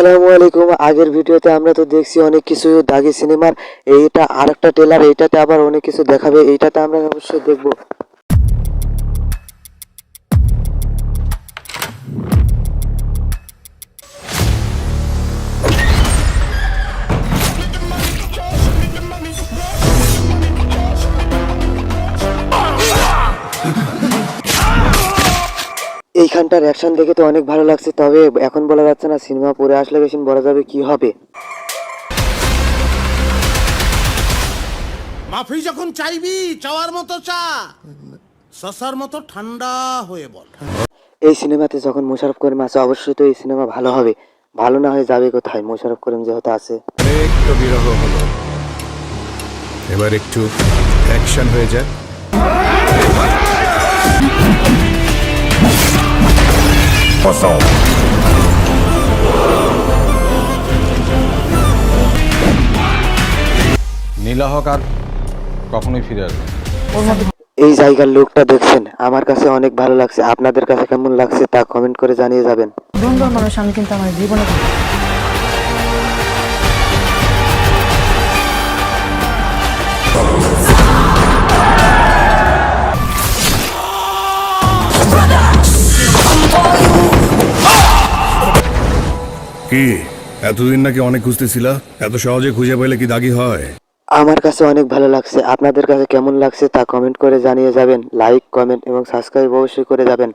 আসসালামু আলাইকুম। আগের ভিডিওতে আমরা তো দেখছি অনেক কিছু দাগি সিনেমার। এইটা আরেকটা টেলার এইটাতে আবার অনেক কিছু দেখাবে। এইটাতে আমরা অবশ্যই দেখব। এইখানটার অ্যাকশন দেখে তো অনেক ভালো লাগছে তবে এখন বলা যাচ্ছে না সিনেমা পরে আসলে বেশি বলা যাবে কি হবে। মাফি যখন চাইবি চাওয়ার মতো চা। সসার মতো ঠান্ডা হয়ে বল। এই সিনেমাতে যখন মোশারফ করিম আছে অবশ্যই তো এই সিনেমা ভালো হবে। ভালো না হয়ে যাবে কোথায়? মোশারফ করিম যেহেতু আছে। একটু বিরহ হলো। এবার একটু অ্যাকশন হয়ে যায় নীলা হক আর কখনোই ফিরে আসবে এই জায়গার লোকটা দেখছেন আমার কাছে অনেক ভালো লাগছে। আপনাদের কাছে কেমন লাগছে তা কমেন্ট করে জানিয়ে যাবেন। সুন্দর মানুষ আমি কিন্তু আমার জীবনে কি? এতদিন নাকি অনেক খুঁজতেছিলা। এত সহজে খুঁজে পেলে কি দাগি হয়? আমার কাছে অনেক ভালো লাগছে। আপনাদের কাছে কেমন লাগছে তা কমেন্ট করে জানিয়ে যাবেন। লাইক কমেন্ট এবং সাবস্ক্রাইব অবশ্যই করে যাবেন।